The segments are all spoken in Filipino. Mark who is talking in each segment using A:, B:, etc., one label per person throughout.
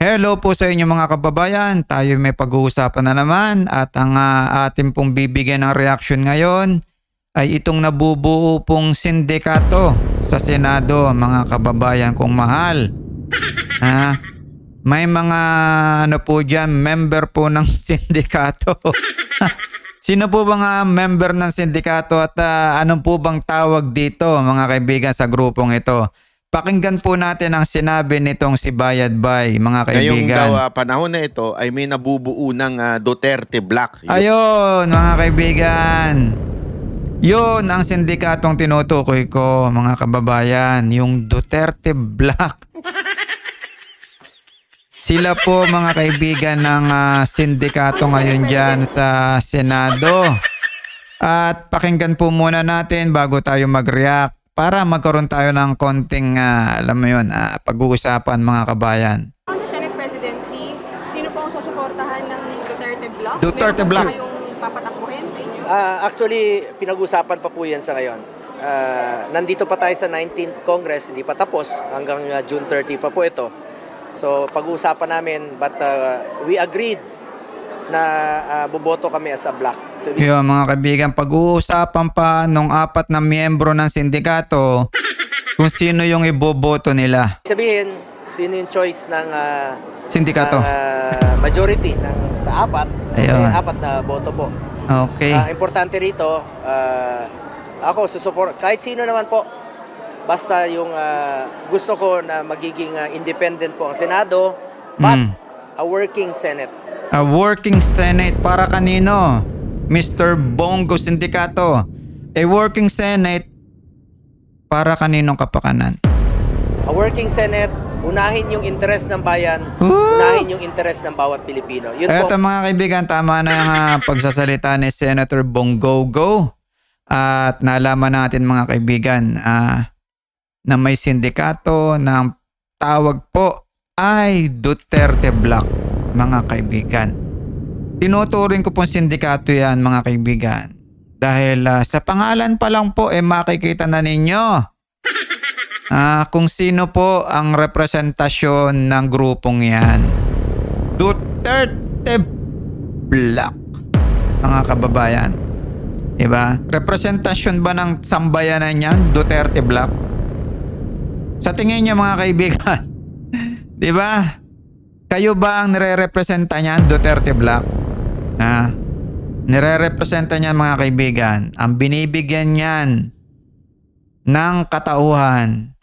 A: Hello po sa inyo mga kababayan. Tayo may pag-uusapan na naman at ang uh, ating pong bibigyan ng reaction ngayon ay itong nabubuo pong sindikato sa Senado mga kababayan kong mahal. Ha? May mga ano po dyan, member po ng sindikato. Sino po bang uh, member ng sindikato at uh, anong po bang tawag dito mga kaibigan sa grupong ito? Pakinggan po natin ang sinabi nitong si Bayad Bay, mga
B: Ngayong daw
A: kaibigan.
B: ah, panahon na ito ay may nabubuo ng ah, Duterte Black. Yun-
A: Ayun, mga kaibigan. Yun ang sindikatong tinutukoy ko, mga kababayan. Yung Duterte Black. Sila po, mga kaibigan, ng ah, sindikato ngayon dyan sa Senado. At pakinggan po muna natin bago tayo mag-react para magkaroon tayo ng konting, ah, alam mo yun, ah, pag-uusapan mga kabayan.
C: On the Senate presidency, sino po ang susuportahan ng Duterte Block?
A: Duterte
C: Meron
A: Block.
C: po kayong papatakbuhin sa inyo?
D: Ah, actually, pinag-usapan pa po yan sa ngayon. Ah, nandito pa tayo sa 19th Congress, hindi pa tapos. Hanggang ah, June 30 pa po ito. So, pag-uusapan namin, but ah, we agreed na ah, boboto kami as a block. So,
A: Yun mga kaibigan, pag-uusapan pa nung apat na miyembro ng sindikato kung sino yung iboboto nila.
D: sabihin, sino yung choice ng, ah,
A: Sindikato.
D: ng, ah, majority ng, sa apat.
A: Ayun.
D: May apat na boto po.
A: Okay.
D: Ah, importante rito, ah, ako susuport kahit sino naman po. Basta yung ah, gusto ko na magiging ah, independent po ang Senado, but
A: Mm.
D: a working Senate.
A: A working Senate para kanino? Mr. Bongo Sindikato. A working Senate para kaninong kapakanan?
D: A working Senate, unahin yung interest ng bayan,
A: Woo!
D: unahin yung interest ng bawat Pilipino. Yun
A: Eto
D: po.
A: mga kaibigan, tama na yung ah, pagsasalita ni Senator Bongogo. At nalaman natin mga kaibigan ah, na may sindikato na ang tawag po ay Duterte Block, mga kaibigan. Tinuturing ko pong sindikato yan mga kaibigan. Dahil ah, sa pangalan pa lang po eh makikita na ninyo ah, kung sino po ang representasyon ng grupong yan. Duterte Black. Mga kababayan. Diba? Representasyon ba ng sambayanan yan? Duterte Black? Sa tingin niyo mga kaibigan, di ba? Kayo ba ang nire-representa niyan, Duterte Black? Ha? Nire-representa niyan mga kaibigan. Ang binibigyan niyan ng katauhan.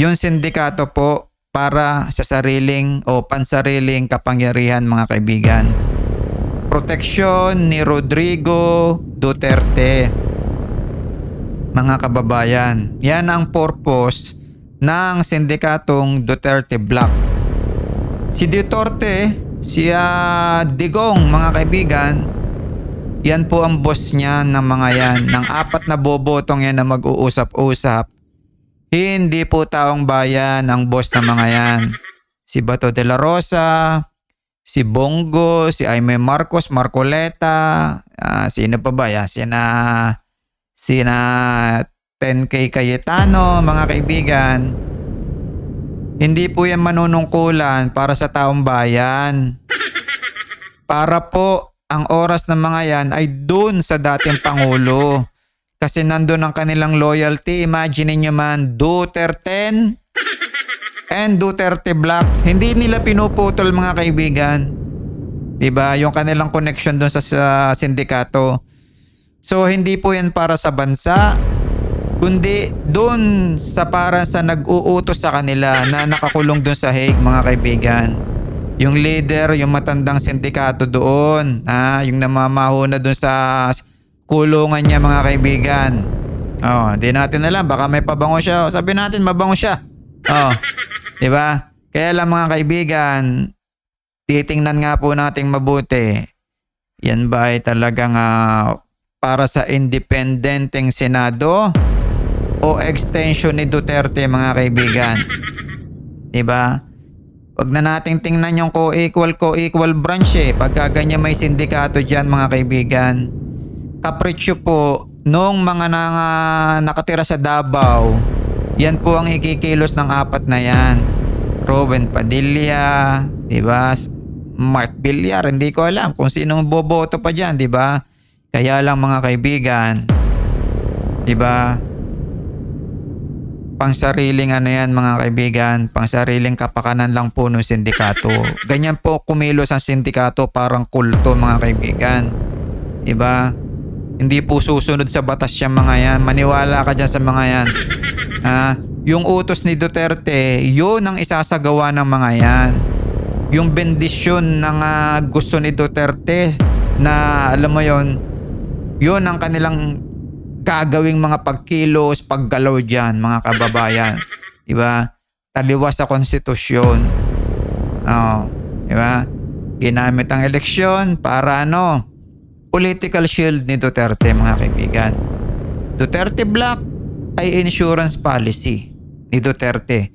A: Yung sindikato po para sa sariling o pansariling kapangyarihan mga kaibigan. Proteksyon ni Rodrigo Duterte. Mga kababayan, yan ang purpose ng sindikatong Duterte Black. Si Duterte, si ah, Digong mga kaibigan, yan po ang boss niya ng mga yan, ng apat na bobotong yan na mag-uusap-usap. Hindi po taong bayan ang boss ng mga yan. Si Bato de la Rosa, si Bongo, si Aime Marcos, Marcoleta, ah, sino pa ba yan? Sina, sina 10K Cayetano, mga kaibigan. Hindi po yan manunungkulan para sa taong bayan. Para po ang oras ng mga yan ay dun sa dating Pangulo. Kasi nandun ang kanilang loyalty. Imagine niyo man, Duterte and Duterte Black. Hindi nila pinuputol mga kaibigan. 'Di ba? Yung kanilang connection doon sa, sa sindikato. So hindi po 'yan para sa bansa, kundi doon sa para sa nag-uutos sa kanila na nakakulong doon sa Hague mga kaibigan. Yung leader, yung matandang sindikato doon, ah, yung namamahuna doon sa kulungan niya mga kaibigan. Oh, di natin alam baka may pabango siya. Sabi natin mabango siya. Oh. 'Di ba? Kaya lang mga kaibigan, titingnan nga po nating mabuti. Yan ba ay talagang ah, para sa independenteng Senado o extension ni Duterte mga kaibigan? 'Di ba? Wag na nating tingnan yung co-equal co-equal branch eh. Pagka ganyan may sindikato diyan mga kaibigan. Kapritsyo po nung mga nanga, nakatira sa Davao, yan po ang ikikilos ng apat na yan. Joven Padilla, 'di ba? Mark Villar, hindi ko alam kung sino boboto pa diyan, 'di ba? Kaya lang mga kaibigan, 'di ba? Pangsariling ano yan mga kaibigan, pangsariling kapakanan lang po ng sindikato. Ganyan po kumilos ang sindikato parang kulto mga kaibigan. 'Di ba? Hindi po susunod sa batas yung mga yan. Maniwala ka dyan sa mga yan. Ha? Yung utos ni Duterte, yun ang isasagawa ng mga yan. Yung bendisyon ng ah, gusto ni Duterte na alam mo yon yun ang kanilang gagawing mga pagkilos, paggalaw dyan, mga kababayan. Diba? Taliwas sa konstitusyon. Oh, diba? Ginamit ang eleksyon para ano, political shield ni Duterte mga kaibigan. Duterte Black ay insurance policy ni Duterte.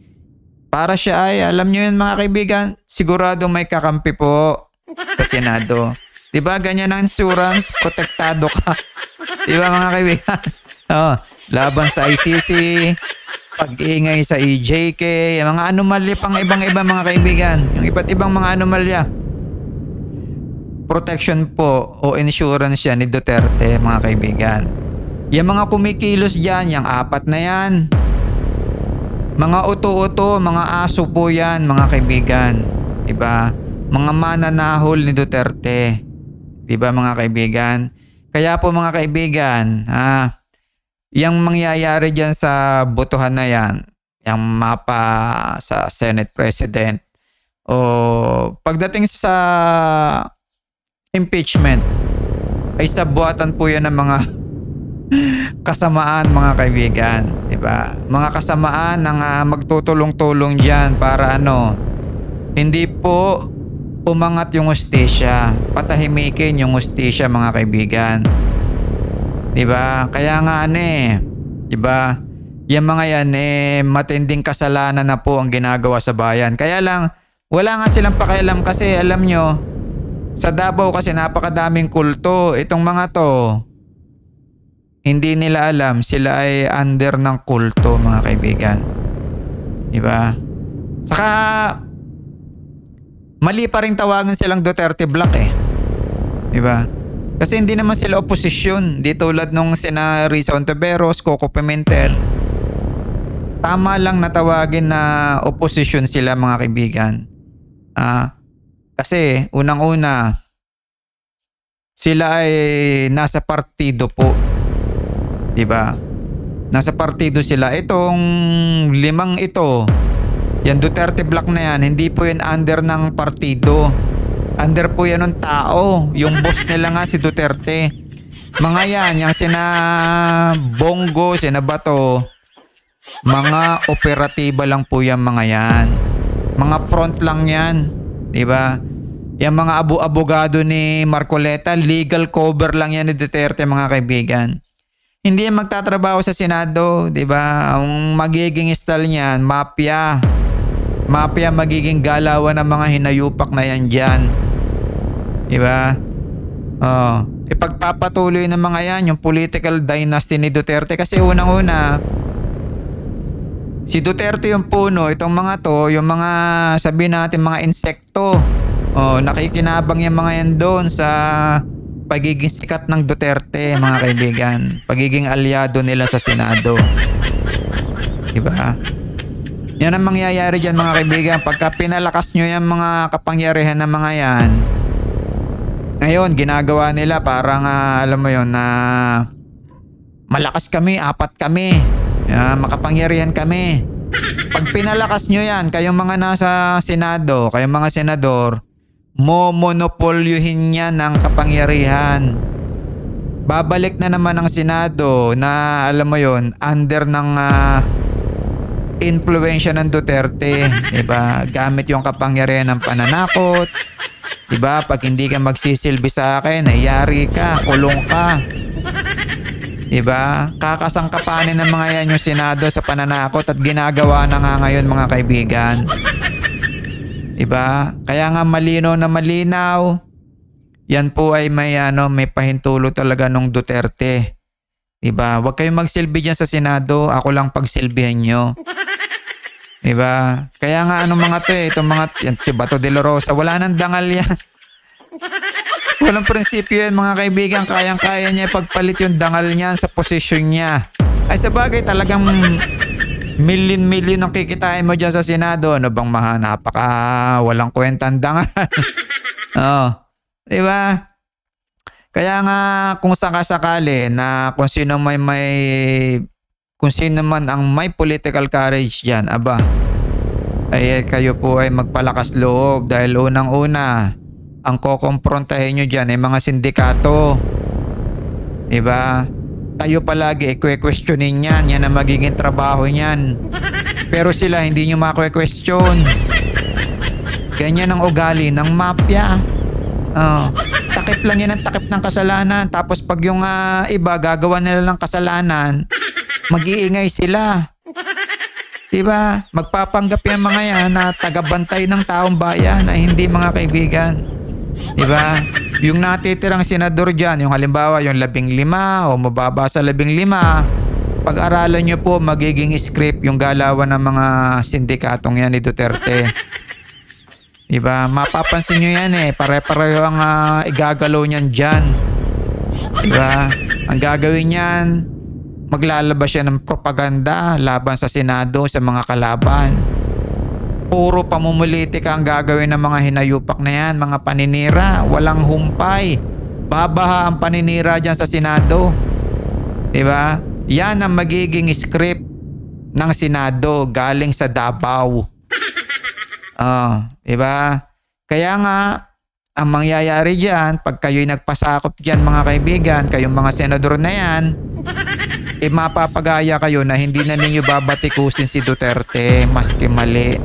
A: Para siya ay, alam nyo yun mga kaibigan, sigurado may kakampi po sa Senado. Di ba ganyan ang insurance? Protektado ka. Di ba mga kaibigan? Oh, laban sa ICC, pag-ingay sa EJK, mga anomalya pang ibang-iba mga kaibigan. Yung iba't ibang mga anomalya protection po o insurance yan ni Duterte mga kaibigan. Yung mga kumikilos dyan, yung apat na yan. Mga uto-uto, mga aso po yan mga kaibigan. Diba? Mga mananahol ni Duterte. Diba mga kaibigan? Kaya po mga kaibigan, ah, yung mangyayari dyan sa botohan na yan, yung mapa sa Senate President, o pagdating sa impeachment ay sabuatan po yan ng mga kasamaan mga kaibigan, 'di ba? Mga kasamaan na nga magtutulong-tulong diyan para ano hindi po umangat yung ustisya, patahimikin yung ustisya mga kaibigan. 'Di ba? Kaya nga ano eh, 'di ba? Yung mga yan eh matinding kasalanan na po ang ginagawa sa bayan. Kaya lang wala nga silang pakialam kasi alam nyo, sa Davao kasi napakadaming kulto. Itong mga to, hindi nila alam sila ay under ng kulto mga kaibigan. Diba? Saka, mali pa rin tawagan silang Duterte Black eh. Diba? Kasi hindi naman sila oposisyon. Di tulad nung sina Risa Ontiveros, Coco Pimentel. Tama lang natawagin na oposisyon sila mga kaibigan. Ah, kasi unang-una sila ay nasa partido po. 'Di ba? Nasa partido sila. Itong limang ito, yan Duterte Black na yan, hindi po yan under ng partido. Under po yan ng tao. Yung boss nila nga si Duterte. Mga yan, yung sina Bongo, sina Bato, mga operatiba lang po yan mga yan. Mga front lang yan. ba? Yung mga abu-abogado ni Marcoleta, legal cover lang yan ni Duterte mga kaibigan. Hindi yan magtatrabaho sa Senado, 'di ba? Ang magiging style niyan, mafia. Mafia magiging galawan ng mga hinayupak na yan diyan. 'Di ba? Oh, ipagpapatuloy ng mga yan yung political dynasty ni Duterte kasi unang-una Si Duterte yung puno, itong mga to, yung mga sabi natin mga insekto. Oh, nakikinabang yung mga yan doon sa pagiging sikat ng Duterte, mga kaibigan. Pagiging aliado nila sa Senado. Diba? Yan ang mangyayari dyan mga kaibigan. Pagka pinalakas nyo yung mga kapangyarihan ng mga yan, ngayon, ginagawa nila parang ah, alam mo yon na malakas kami, apat kami. Yeah, makapangyarihan kami. Pag pinalakas nyo yan, kayong mga nasa Senado, kayong mga senador, mo monopolyuhin niya ng kapangyarihan. Babalik na naman ang Senado na alam mo yon under ng ah, influensya ng Duterte, 'di ba? Gamit yung kapangyarihan ng pananakot. 'Di ba? Pag hindi ka magsisilbi sa akin, ayari ka, kulong ka. 'Di ba? Kakasangkapanin ng mga yan yung Senado sa pananakot at ginagawa na nga ngayon mga kaibigan. 'Di ba? Kaya nga malinaw na malinaw. Yan po ay may ano, may pahintulo talaga nung Duterte. 'Di ba? Huwag kayong magsilbi diyan sa Senado, ako lang pagsilbihan nyo. Diba? Kaya nga ano mga to eh, itong mga, yan, si Bato de la Rosa, wala nang dangal yan. Walang prinsipyo yan mga kaibigan, kayang-kaya niya ipagpalit yung dangal niya sa posisyon niya. Ay sa bagay talagang million-million ang kikitain mo dyan sa Senado. Ano bang maha, napaka walang kwentang dangal. Oo. Diba? Kaya nga kung sakasakali na kung sino may may kung sino man ang may political courage diyan, aba. Ay kayo po ay magpalakas loob dahil unang-una ang kokomprontahin nyo dyan ay mga sindikato. Diba? Kayo palagi i-questionin yan. Yan ang magiging trabaho niyan. Pero sila hindi nyo makwe-question. Ganyan ang ugali ng mafia. Oh, takip lang yan ang takip ng kasalanan. Tapos pag yung ah, iba gagawa nila ng kasalanan, mag-iingay sila. Diba? Magpapanggap yung mga yan na tagabantay ng taong bayan na hindi mga kaibigan. Diba? Yung natitirang senador dyan, yung halimbawa yung labing lima o mababa sa labing lima, pag-aralan nyo po magiging script yung galawan ng mga sindikatong yan ni Duterte. Diba? Mapapansin nyo yan eh. Pare-pareho ang ah, igagalaw niyan dyan. Diba? Ang gagawin niyan, maglalabas siya ng propaganda laban sa Senado sa mga kalaban. Puro pamumulitika ang gagawin ng mga hinayupak na yan, mga paninira, walang humpay. Babaha ang paninira dyan sa Senado. Diba? Yan ang magiging script ng Senado galing sa Davao. Oh, 'di ba? Kaya nga ang mangyayari diyan pag kayo'y nagpasakop diyan mga kaibigan, kayong mga senador na 'yan, eh mapapagaya kayo na hindi na ninyo babatikusin si Duterte maski mali.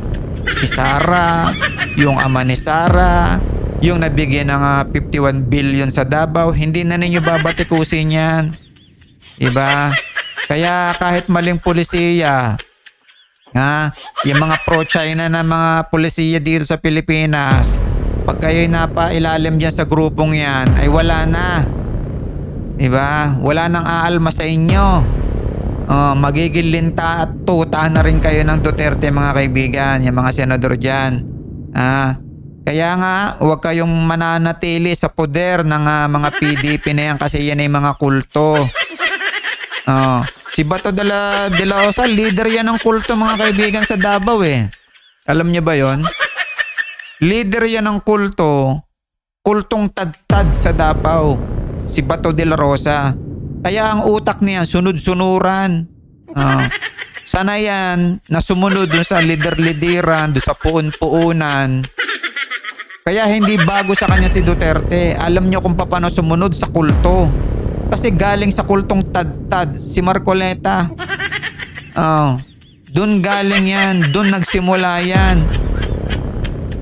A: Si Sara, yung ama ni Sara, yung nabigyan ng ah, 51 billion sa Davao, hindi na ninyo babatikusin yan. Diba? Kaya kahit maling pulisiya, Ha? Yung mga pro-China na mga pulisiya dito sa Pilipinas, pag kayo'y napailalim dyan sa grupong yan, ay wala na. Diba? Wala nang aalma sa inyo. Oh, magiging linta at tuta na rin kayo ng Duterte mga kaibigan, yung mga senador dyan. Ah, kaya nga, huwag kayong mananatili sa poder ng ah, mga PDP na yan kasi yan ay mga kulto. Oh, si Bato de la, de la Osa, leader yan ng kulto mga kaibigan sa Davao eh. Alam niyo ba yon? Leader yan ng kulto, kultong tad-tad sa Davao. Si Bato de la Rosa. Kaya ang utak niya sunod-sunuran. Oh. Sana yan na sumunod dun sa lider-lideran, dun sa puun-puunan. Kaya hindi bago sa kanya si Duterte. Alam niyo kung paano sumunod sa kulto. Kasi galing sa kultong tad-tad si Marcoleta. Oh. Doon galing yan. Doon nagsimula yan.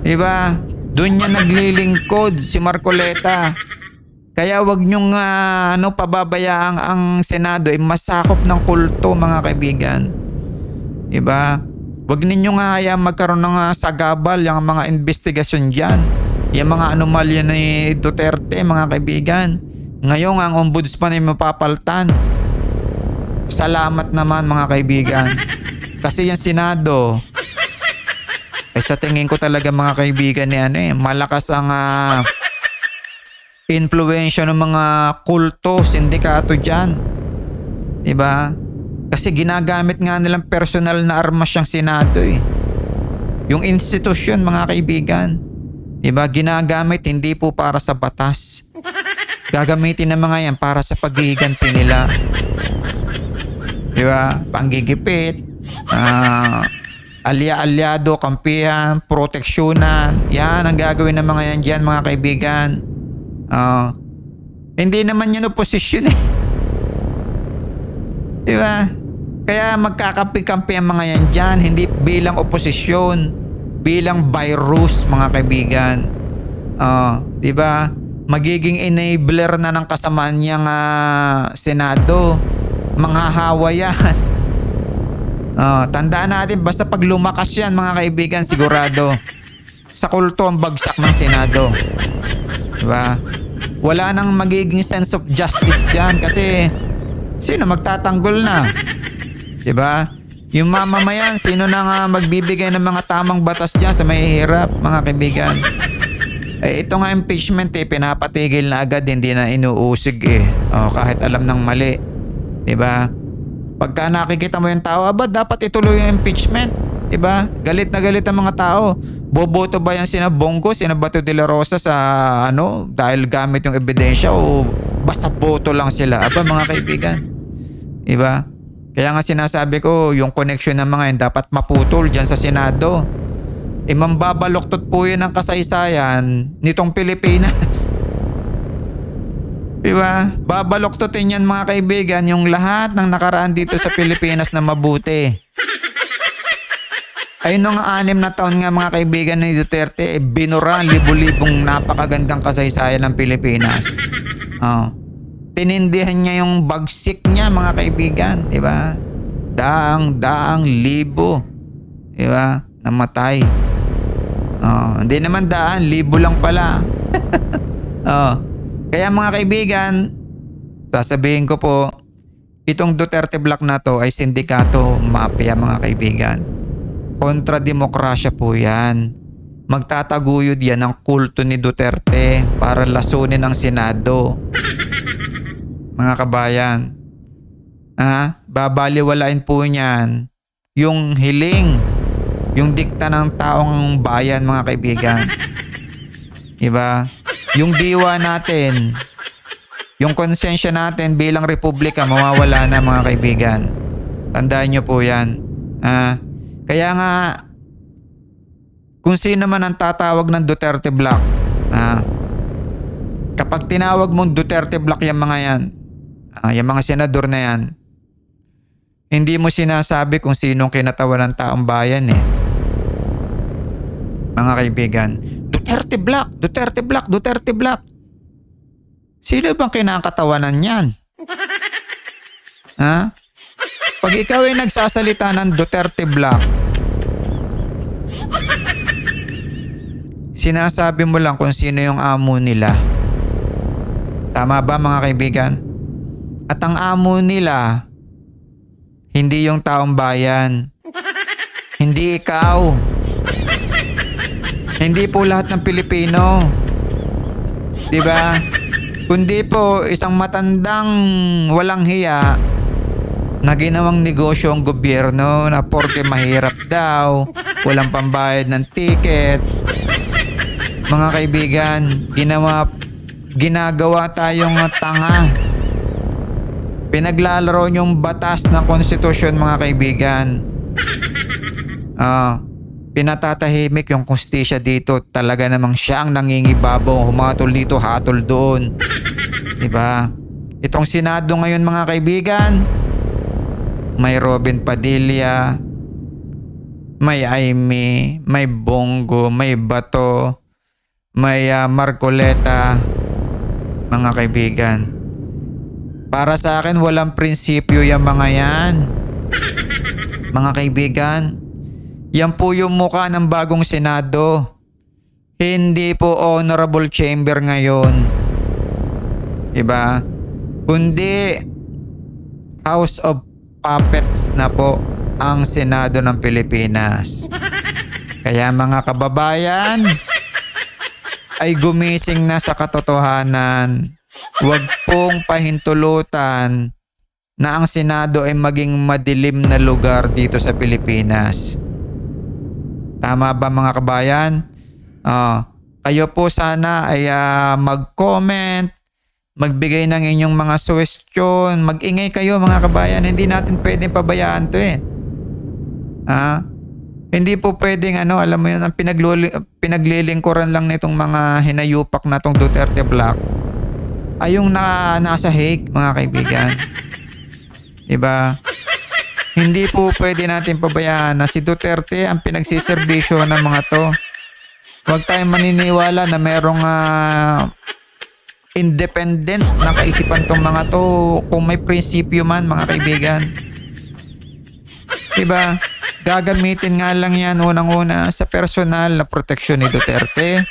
A: Diba? Doon niya naglilingkod si Marcoleta. Kaya wag niyong ah, ano, pababayaan ang Senado ay masakop ng kulto mga kaibigan. Diba? Wag ninyo nga hayaan magkaroon ng ah, sagabal yung mga investigasyon dyan. Yung mga anomalya ni Duterte mga kaibigan. Ngayon ang ombudsman ay mapapaltan. Salamat naman mga kaibigan. Kasi yung Senado, ay sa tingin ko talaga mga kaibigan ni ano eh, malakas ang ah, influensya ng mga kulto, sindikato dyan. Diba? Kasi ginagamit nga nilang personal na armas yung Senado eh. Yung institusyon mga kaibigan. Diba? Ginagamit hindi po para sa batas. Gagamitin ng mga yan para sa paghihiganti nila. Diba? Panggigipit, ah, alya-alyado, kampihan, proteksyonan. Yan ang gagawin ng mga yan dyan mga kaibigan. Ah, hindi naman yan oposisyon eh. Diba? Kaya magkakampi-kampi ang mga yan dyan, hindi bilang oposisyon, bilang virus mga kaibigan. Ah, di ba? Magiging enabler na ng kasamaan niyang ah, Senado. Manghahawa yan. Ah, tandaan natin, basta pag lumakas yan mga kaibigan, sigurado. Sa kulto ang bagsak ng Senado. Diba? Wala nang magiging sense of justice dyan kasi sino magtatanggol na? ba? Yung mamamayan, sino na nga magbibigay ng mga tamang batas dyan sa mahihirap, mga kaibigan? Eh, ito nga impeachment eh, pinapatigil na agad, hindi na inuusig eh. O, kahit alam ng mali. ba? Pagka nakikita mo yung tao, aba, dapat ituloy yung impeachment. 'Di ba? Galit na galit ang mga tao. Boboto ba yan sina Bongo, sina Bato de la Rosa sa ano, dahil gamit yung ebidensya o basta boto lang sila? Aba, mga kaibigan. 'Di ba? Kaya nga sinasabi ko, yung connection ng mga yun dapat maputol dyan sa Senado. E mambabaloktot po yun ang kasaysayan nitong Pilipinas. Diba? Babaloktotin yan mga kaibigan yung lahat ng nakaraan dito sa Pilipinas na mabuti. Ayun nung anim na taon nga mga kaibigan ni Duterte, eh, binura ang libo-libong napakagandang kasaysayan ng Pilipinas. Oh. Tinindihan niya yung bagsik niya mga kaibigan, di ba? Daang, daang libo. Di ba? Namatay. Oh, hindi naman daan, libo lang pala. oh. Kaya mga kaibigan, sasabihin ko po, itong Duterte Black na to ay sindikato mafia mga kaibigan. Kontra demokrasya po yan. Magtataguyod yan ng kulto ni Duterte para lasunin ang Senado. Mga kabayan, ah, babaliwalain po niyan yung hiling, yung dikta ng taong bayan mga kaibigan. Diba? Yung diwa natin, yung konsensya natin bilang republika mawawala na mga kaibigan. Tandaan nyo po yan. Ah, kaya nga, kung sino man ang tatawag ng Duterte Black, ah, kapag tinawag mong Duterte Black yung mga yan, ah, yung mga senador na yan, hindi mo sinasabi kung sinong kinatawan ng taong bayan eh. Mga kaibigan, Duterte Black, Duterte Black, Duterte Black. Sino bang kinakatawanan yan? ha? Pag ikaw ay nagsasalita ng Duterte Black, sinasabi mo lang kung sino yung amo nila. Tama ba mga kaibigan? At ang amo nila, hindi yung taong bayan. Hindi ikaw. Hindi po lahat ng Pilipino. 'Di ba? Kundi po isang matandang walang hiya na ginawang negosyo ang gobyerno na porke mahirap daw, walang pambayad ng ticket. Mga kaibigan, ginawa ginagawa tayong tanga. Pinaglalaro yung batas ng konstitusyon mga kaibigan. Ah, pinatatahimik yung kustisya dito. Talaga namang siya ang nangingibabaw, humatol dito, hatol doon. 'Di ba? Itong Senado ngayon mga kaibigan, may Robin Padilla, may Aimee, may Bongo, may Bato, may ah, Marcoleta, mga kaibigan. Para sa akin, walang prinsipyo yung mga yan. Mga kaibigan, yan po yung mukha ng bagong Senado. Hindi po honorable chamber ngayon. Diba? Kundi House of Puppets na po ang Senado ng Pilipinas. Kaya mga kababayan, ay gumising na sa katotohanan. Huwag pong pahintulutan na ang Senado ay maging madilim na lugar dito sa Pilipinas. Tama ba mga kabayan? Ah, kayo po sana ay ah, mag-comment, magbigay ng inyong mga suggestion, mag-ingay kayo mga kabayan. Hindi natin pwedeng pabayaan to eh. Ah, hindi po pwedeng ano, alam mo yan, ang pinagluli, pinaglilingkuran lang nitong mga hinayupak na tong Duterte Black ay yung na, nasa Hague, mga kaibigan. Diba? Hindi po pwede natin pabayaan na si Duterte ang pinagsiservisyo ng mga to. Huwag tayong maniniwala na merong ah, independent na kaisipan tong mga to kung may prinsipyo man, mga kaibigan. Diba? Gagamitin nga lang yan unang-una sa personal na proteksyon ni Duterte.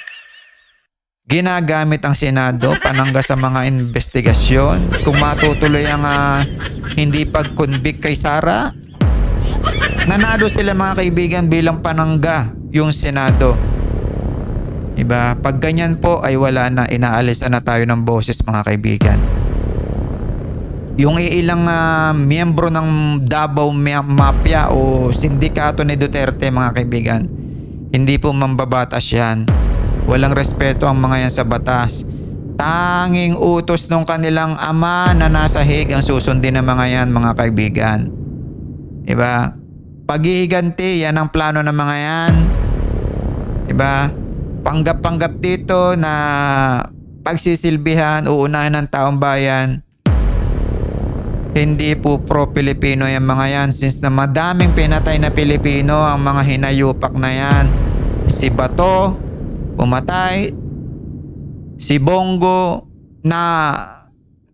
A: Ginagamit ang Senado panangga sa mga investigasyon. Kung matutuloy ang ah, hindi pag-convict kay Sara, nanalo sila mga kaibigan bilang panangga yung Senado. Diba? Pag ganyan po ay wala na, inaalis na tayo ng boses mga kaibigan. Yung ilang ah, miyembro ng Davao Ma- Mafia o sindikato ni Duterte mga kaibigan, hindi po mambabatas yan. Walang respeto ang mga yan sa batas. Tanging utos ng kanilang ama na nasa hig ang susundin ng mga yan mga kaibigan. Diba? Paghihiganti, yan ang plano ng mga yan. Diba? Panggap-panggap dito na pagsisilbihan, uunahan ng taong bayan. Hindi po pro-Pilipino yung mga yan since na madaming pinatay na Pilipino ang mga hinayupak na yan. Si Bato, pumatay. Si Bongo, na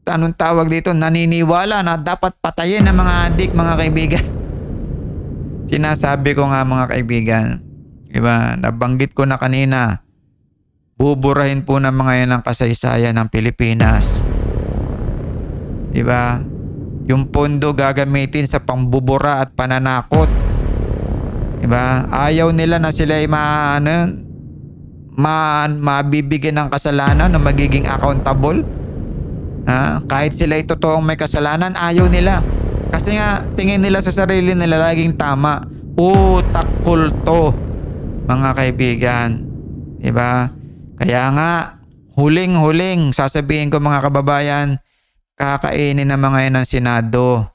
A: anong tawag dito, naniniwala na dapat patayin ng mga adik, mga kaibigan. Sinasabi ko nga mga kaibigan, diba, nabanggit ko na kanina, buburahin po ng mga yan ang kasaysayan ng Pilipinas. Diba? Yung pondo gagamitin sa pambubura at pananakot. Diba? Ayaw nila na sila ay ma, ano, ma, mabibigyan ng kasalanan na magiging accountable. Ha? Kahit sila ay totoong may kasalanan, ayaw nila. Kasi nga, tingin nila sa sarili nila laging tama. Utak kulto, mga kaibigan. Diba? Kaya nga, huling-huling, sasabihin ko mga kababayan, kakainin ng mga yan ng Senado.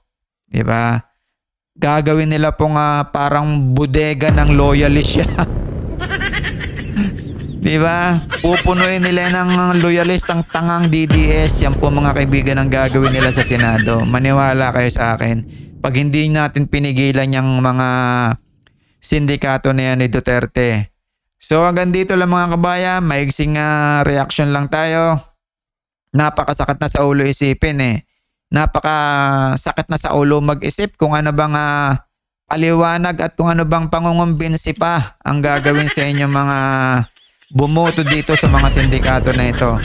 A: Diba? Gagawin nila po nga parang bodega ng loyalist siya. Di ba? Pupunuin nila ng loyalist ang tangang DDS. Yan po mga kaibigan ang gagawin nila sa Senado. Maniwala kayo sa akin. Pag hindi natin pinigilan yung mga sindikato na yan ni Duterte. So hanggang dito lang mga kabayan. Maigsing ah, reaction lang tayo. Napakasakit na sa ulo isipin eh. Napakasakit na sa ulo mag-isip kung ano bang ah, paliwanag at kung ano bang pangungumbinsi pa ang gagawin sa inyong mga bumoto dito sa mga sindikato na ito.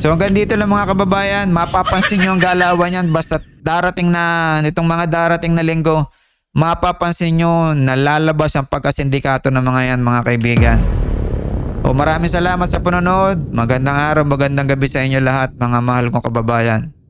A: So hanggang dito lang mga kababayan, mapapansin nyo ang galawan yan basta darating na, nitong mga darating na linggo, mapapansin nyo na lalabas ang pagkasindikato ng mga yan mga kaibigan. O maraming salamat sa panonood. Magandang araw, magandang gabi sa inyo lahat mga mahal kong kababayan.